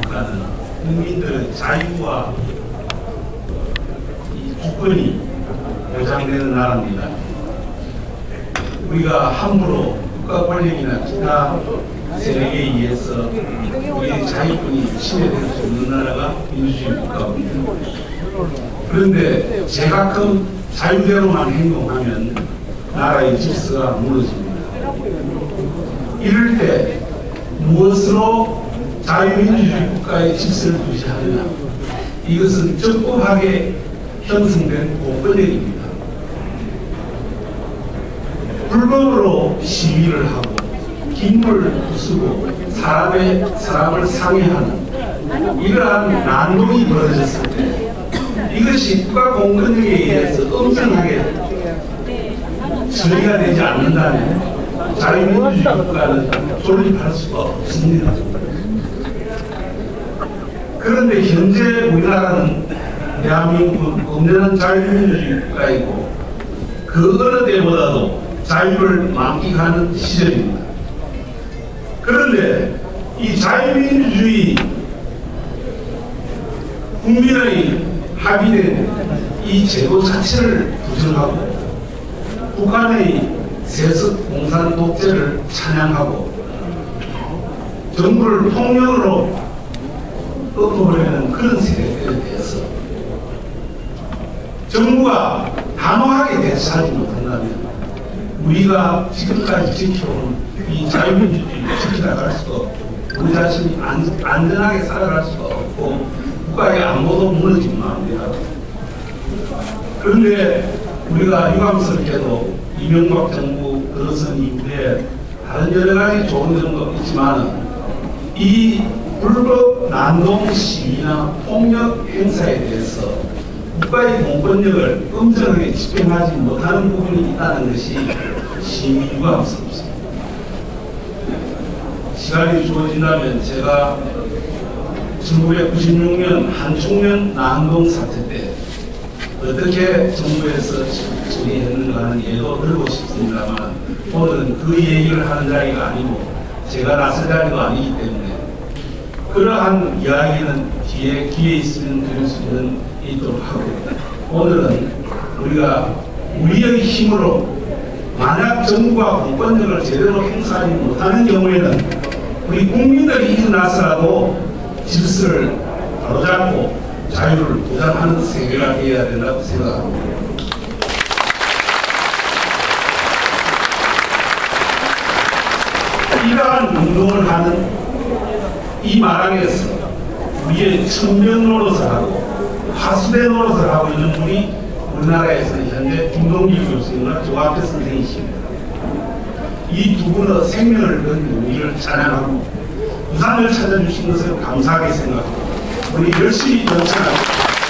나라는 국민들의 자유와 이 주권이 보장되는 나라입니다. 우리가 함부로 국가 권력이나 기타 세력에 의해서 우리의 자유권이 침해될 수 없는 나라가 민주주의 국가입니다. 그런데 제각각 자유대로만 행동하면 나라의 질서가 무너집니다. 이럴 때 무엇으로 자유민주주의 국가의 질서를 유지하느냐 이것은 적법하게 형성된 공권력입니다. 불법으로 시위를 하고 긴물 부수고 사람의 사람을 상해하는 이러한 난동이 벌어졌을 때 이것이 국가 공권력에 의해서 엄정하게 처리가 되지 않는다면 자유민주주의 국가는 존립할 수가 없습니다. 그런데 현재 우리나라는 대한민국은 엄연한 자유민주주의 국가이고 그 어느 때보다도 자유를 만끽하는 시절입니다. 그런데 이 자유민주주의 국민의 합의된 이 제도 자체를 부정하고 북한의 세습 공산 독재를 찬양하고 정부를 폭력으로 엎어버리는 그런 세력들에 대해서 정부가 단호하게 대처하지 못한다면 우리가 지금까지 지켜온 이 자유민주주의를 지켜나갈 수가 없고 우리 자신이 안, 안전하게 살아갈 수가 없고 국가의 안보도 무너진 마음입니다. 그런데 우리가 유감스럽게도 이명박 정부 들어선 이후에 다른 여러 가지 좋은 점도 있지만 이 불법 난동 시위나 폭력 행사에 대해서 국가의 공권력을 엄정하게 집행하지 못하는 부분이 있다는 것이 심히 유감스럽습니다. 시간이 주어진다면 제가 1996년 한총련 난동 사태 때 어떻게 정부에서 처리했는가 하는 예도 들고 싶습니다만 오늘은 그 얘기를 하는 자리가 아니고 제가 나설 자리가 아니기 때문에 그러한 이야기는 뒤에 기회 있으면 드릴 수 있는 있도록 하고 오늘은 우리가 우리의 힘으로 만약 정부가 공권력을 제대로 행사하지 못하는 경우에는 우리 국민들이 일어나서라도 질서를 바로잡고 자유를 보장하는 세계가 되어야 된다고 생각합니다. 이러한 운동을 하는 이 마당에서 우리의 청년 노릇을 하고 화수대 노릇을 하고 있는 분이 우리나라에서는 현재 김동길 교수님과 조합태 선생이십니다. 이 두 분의 생명을 건 우리를 찬양하고 부산을 찾아주신 것을 감사하게 생각합니다. 우리 열심히 전천합니다.